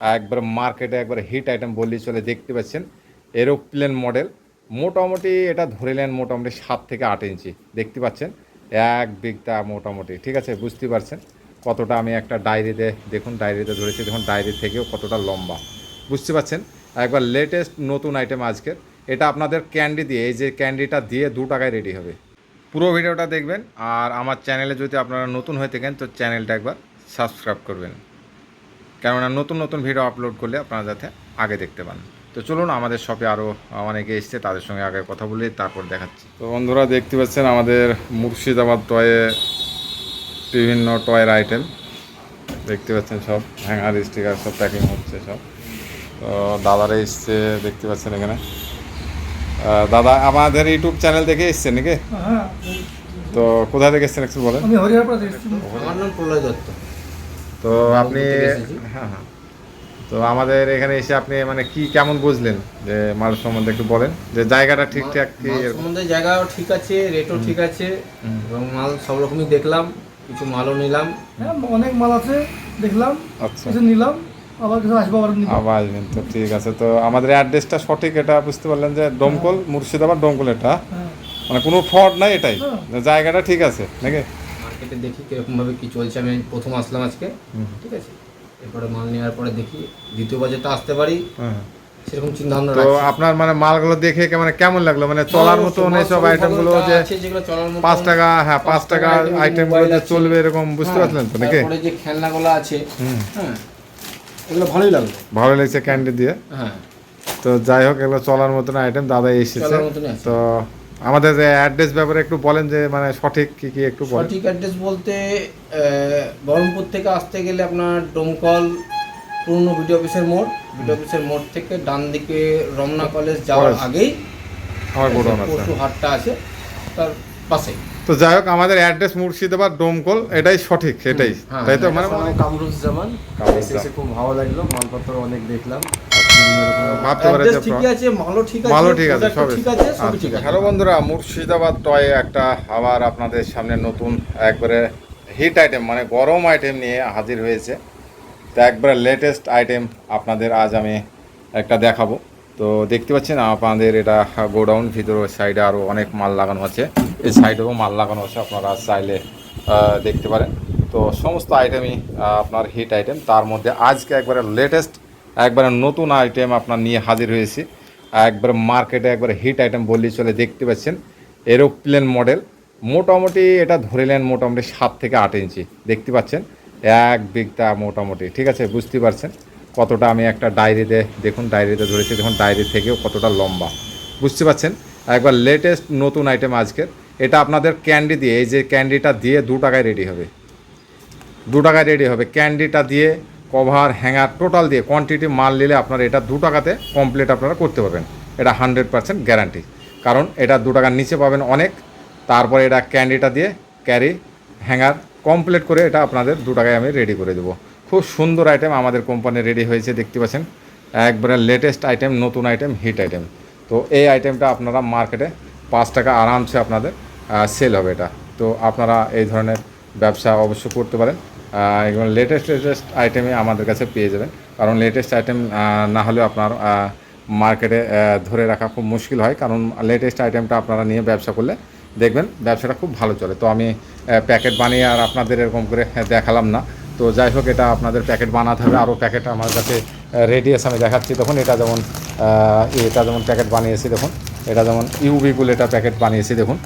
একবার মার্কেটে একবার হিট আইটেম বললেই চলে, দেখতে পাচ্ছেন? এরোপ্লেন মডেল মোটামুটি এটা ধরে নেন মোটামুটি সাত থেকে আট ইঞ্চি দেখতে পাচ্ছেন? এক বিঘটা মোটামুটি, ঠিক আছে? বুঝতে পারছেন? কতটা আমি একটা ডায়েরিতে দেখুন ডায়েরিতে ধরেছি, দেখুন ডায়েরি থেকেও কতটা লম্বা। বুঝতে পারছেন? একবার লেটেস্ট নতুন আইটেম আজকের। এটা আপনাদের ক্যান্ডি দিয়ে, এই যে ক্যান্ডিটা দিয়ে দু টাকায় রেডি হবে। পুরো ভিডিওটা দেখবেন, আর আমার চ্যানেলে যদি আপনারা নতুন হয়ে থাকেন, তো চ্যানেলটা একবার সাবস্ক্রাইব করবেন। কেননা নতুন নতুন ভিডিও আপলোড করলে আপনারা যাতে আগে দেখতে পান। তো চলুন আমাদের শপে আরও অনেকে এসছে তাদের সঙ্গে আগে কথা বলে তারপর দেখাচ্ছি। তো বন্ধুরা দেখতে পাচ্ছেন আমাদের মুর্শিদাবাদ টয়ে বিভিন্ন টয়ের আইটেম দেখতে পাচ্ছেন সব হ্যাঙ্গার স্টিকার সব প্যাকিং হচ্ছে সব। তো দাদারা এসছে দেখতে পাচ্ছেন এখানে। দাদা আমাদের ইউটিউব চ্যানেল দেখে এসছেন নাকি? হ্যাঁ। তো কোথা থেকে এসছেন একটু বলেন। আমি হরিহরপাড়া থেকে এসেছি। আমার নাম প্রলয় দত্ত। তো আপনি হ্যাঁ হ্যাঁ। তো আমাদের এখানে এসে আপনি মানে কি কেমন বুঝলেন? যে মাল সম্বন্ধে একটু বলেন। যে জায়গাটা ঠিকঠাক কি সম্বন্ধে জায়গাও ঠিক আছে রেটও ঠিক আছে এবং মাল সব রকমই দেখলাম কিছু মালও নিলাম। হ্যাঁ অনেক মাল আছে দেখলাম আচ্ছা। কিছু নিলাম আবার কিছু আসব আবার আবার আসবেন তো ঠিক আছে। তো আমাদের অ্যাড্রেসটা সঠিক এটা বুঝতে পারলেন যে ডোমকল মুর্শিদাবাদ ডোমকল এটা। হ্যাঁ। মানে কোনো ফ্রড নাই এটাই। হ্যাঁ। জায়গাটা ঠিক আছে নাকি? মার্কেটে দেখি কীরকমভাবে কী চলছে। আমি প্রথম আসলাম আজকে ঠিক আছে? এরপরে মাল নেওয়ার পরে দেখি দ্বিতীয়বার যেটা আসতে পারি। হ্যাঁ। সেরকম চিন্তা ভাবনা তো আপনার মানে মালগুলো দেখে মানে কেমন লাগল? মানে চলার মতো এইসব সবই আইটেমগুলো যে আছে, যেগুলো চলার মতো পাঁচ টাকা হ্যাঁ পাঁচ টাকা আইটেমগুলো যে চলবে এরকম বুঝতে হ্যাঁ, পারলেন তো নাকি? যে খেলনাগুলো আছে। হুম। হ্যাঁ। এগুলো ভালোই লাগল। ভালো লাগছে ক্যান্ডি দিয়ে। হ্যাঁ। তো যাই হোক এগুলো চলার মতন আইটেম দাদা এসেছে। তো আমাদের যে অ্যাড্রেস ব্যাপারে একটু বলেন যে মানে সঠিক কি কি একটু বলেন। সঠিক অ্যাড্রেস বলতে বহরমপুর থেকে আসতে গেলে আপনার ডোমকল পুরনো বিডিও অফিসের মোড়। বিডিও অফিসের মোড় থেকে ডান দিকে রমনা কলেজ যাওয়ার আগেই আমার গোডাউন আছে। পশু হাটটা আছে তার পাশে তো যাই হোক আমাদের অ্যাড্রেস মুর্শিদাবাদ ডোমকল এটাই সঠিক এটাই। হ্যাঁ, তাই তো মানে কামরুজ্জামান কামরুজ্জামান। এসে খুব ভালো লাগল মালপত্র অনেক দেখলাম। ভাবতে পারে অ্যাড্রেস যে ঠিকই আছে মালও ঠিক আছে ভালো ঠিক আছে product ও সবই। ঠিক আছে সবই ঠিক আছে। হ্যালো বন্ধুরা মুর্শিদাবাদ টয়ে একটা আবার আপনাদের সামনে নতুন একবারে হিট আইটেম মানে গরম আইটেম নিয়ে হাজির হয়েছে। তো একবারে লেটেস্ট আইটেম আপনাদের আজ আমি একটা দেখাবো। তো দেখতে পাচ্ছেন আপনাদের এটা গোডাউন ভিতরে সাইডে আরও অনেক মাল লাগানো আছে। এই সাইডেও মাল লাগানো আছে আপনারা চাইলে দেখতে পারেন। তো সমস্ত আইটেমই আপনার হিট আইটেম তার মধ্যে আজকে একবারে লেটেস্ট একবারে নতুন আইটেম আপনার নিয়ে হাজির হয়েছি। একবারে মার্কেটে একবারে হিট আইটেম বললেই চলে, দেখতে পাচ্ছেন এরোপ্লেন মডেল মোটামুটি এটা ধরে নেন মোটামুটি সাত থেকে আট ইঞ্চি, দেখতে পাচ্ছেন? এক বিঘটা মোটামুটি, ঠিক আছে? বুঝতে পারছেন? কতটা আমি একটা ডায়েরিতে, দেখুন, ডায়েরিতে ধরেছি, দেখুন, ডায়েরি থেকেও কতটা লম্বা। বুঝতে পারছেন? একবার লেটেস্ট নতুন আইটেম আজকের। এটা আপনাদের ক্যান্ডি দিয়ে, এই যে ক্যান্ডিটা দিয়ে দু টাকায় রেডি হবে। দু টাকায় রেডি হবে। ক্যান্ডিটা দিয়ে কভার, হ্যাঙ্গার, টোটাল দিয়ে কোয়ান্টিটি মাল নিলে আপনারা এটা দু টাকাতে কমপ্লিট আপনারা করতে পারবেন। এটা হান্ড্রেড পার্সেন্ট গ্যারান্টি কারণ এটা দু টাকার নিচে পাবেন অনেক, তারপরে এটা ক্যান্ডিটা দিয়ে ক্যারি হ্যাঙ্গার কমপ্লিট করে এটা আপনাদের দু টাকায় আমি রেডি করে দেবো। খুব সুন্দর আইটেম আমাদের কোম্পানি রেডি হয়েছে, দেখতে পাচ্ছেন। একবারে লেটেস্ট আইটেম নতুন আইটেম হিট আইটেম তো এই আইটেমটা আপনারা মার্কেটে পাঁচ টাকা আরামসে আপনাদের সেল হবে এটা। তো আপনারা এই ধরনের ব্যবসা অবশ্যই করতে পারেন। এগুলো লেটেস্ট লেটেস্ট আইটেমে আমাদের কাছে পেয়ে যাবেন। কারণ লেটেস্ট আইটেম না হলেও আপনার মার্কেটে ধরে রাখা খুব মুশকিল হয়। কারণ লেটেস্ট আইটেমটা আপনারা নিয়ে ব্যবসা করলে দেখবেন ব্যবসাটা খুব ভালো চলে। তো আমি প্যাকেট বানিয়ে আর আপনাদের এরকম করে দেখালাম না। তো যাই হোক, এটা আপনাদের প্যাকেট বানাতে হবে। আরও প্যাকেট আমার কাছে রেডি আছে। আমি দেখাচ্ছি। তখন এটা যেমন এটা যেমন প্যাকেট বানিয়েছি, দেখুন। এটা যেমন ইউবিগুল এটা প্যাকেট বানিয়েছি, দেখুন।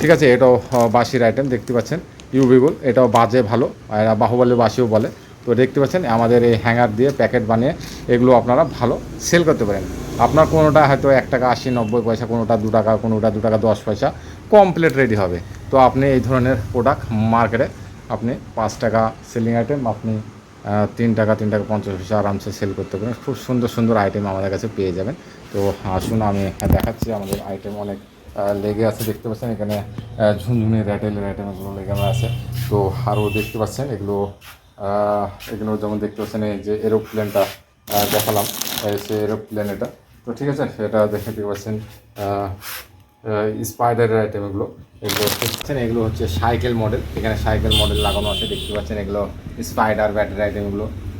ঠিক আছে, এটাও বাসির আইটেম দেখতে পাচ্ছেন। ইউবিগুল এটাও বাজে ভালো, এরা বাহুবলী বাসিও বলে। তো দেখতে পাচ্ছেন, আমাদের এই হ্যাঙ্গার দিয়ে প্যাকেট বানিয়ে এগুলো আপনারা ভালো সেল করতে পারেন। আপনার কোনোটা হয়তো এক টাকা আশি, নব্বই পয়সা, কোনোটা দু টাকা, কোনোটা দু টাকা দশ পয়সা কমপ্লিট রেডি হবে। তো আপনি এই ধরনের প্রোডাক্ট মার্কেটে আপনি পাঁচ টাকা সেলিং আইটেম আপনি তিন টাকা তিন টাকা পঞ্চাশ পয়সা আরামসে সেল করতে পারেন। খুব সুন্দর সুন্দর আইটেম আমাদের কাছে পেয়ে যাবেন। তো আসুন, আমি দেখাচ্ছি আমাদের আইটেম অনেক লেগে আছে, দেখতে পাচ্ছেন এখানে ঝুনঝুনি র্যাটেলের আইটেম এগুলো লেগে আছে। তো আরও দেখতে পাচ্ছেন এগুলো এগুলো যেমন দেখতে পাচ্ছেন, এই যে এরোপ্লেনটা দেখালাম সে এরোপ্লেন এটা। তো ঠিক আছে, এটা দেখে দেখতে পাচ্ছেন স্পাইডারের আইটেম এগুলো। এগুলো দেখছেন এগুলো হচ্ছে সাইকেল মডেল এখানে সাইকেল মডেল লাগানো আছে, দেখতে পাচ্ছেন এগুলো স্পাইডার ব্যাটারি আইটেম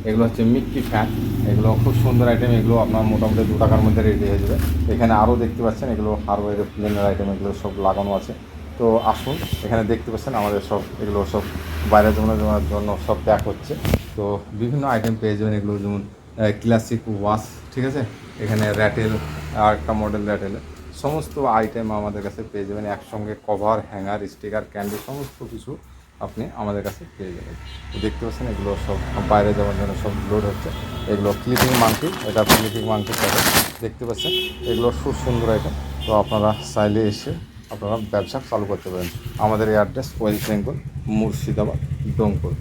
এগুলো হচ্ছে মিক্কি ফ্যান এগুলো খুব সুন্দর আইটেম এগুলো আপনার মোটামুটি দু টাকার মধ্যে রেডি হয়ে যাবে। এখানে আরও দেখতে পাচ্ছেন, এগুলো হারওয়ারের প্লেনের আইটেম এগুলো সব লাগানো আছে। তো আসুন, এখানে দেখতে পাচ্ছেন আমাদের সব, এগুলো সব বাইরে জমানোর জন্য সব প্যাক হচ্ছে। তো বিভিন্ন আইটেম পেয়ে যাবেন এগুলো, যেমন ক্লাসিক ওয়াশ ঠিক আছে? এখানে র্যাটেল আর একটা মডেল র্যাটেলে সমস্ত আইটেম আমাদের কাছে পেয়ে যাবেন, একসঙ্গে কভার হ্যাঙ্গার স্টিকার ক্যান্ডি সমস্ত কিছু। আপনি আমাদের কাছে পেয়ে যাবেন। দেখতে পাচ্ছেন, এগুলো সব বাইরে যাওয়ার জন্য সব লোড হচ্ছে। এগুলো ক্লিপিং মাংকি এটা ক্লিপিং মাংকি থাকে দেখতে পাচ্ছেন, এগুলো খুব সুন্দর আইটেম তো আপনারা চাইলে এসে আপনারা ব্যবসা চালু করতে পারেন। আমাদের এই অ্যাড্রেস ওয়েস্ট বেঙ্গল, মুর্শিদাবাদ ডোমপুর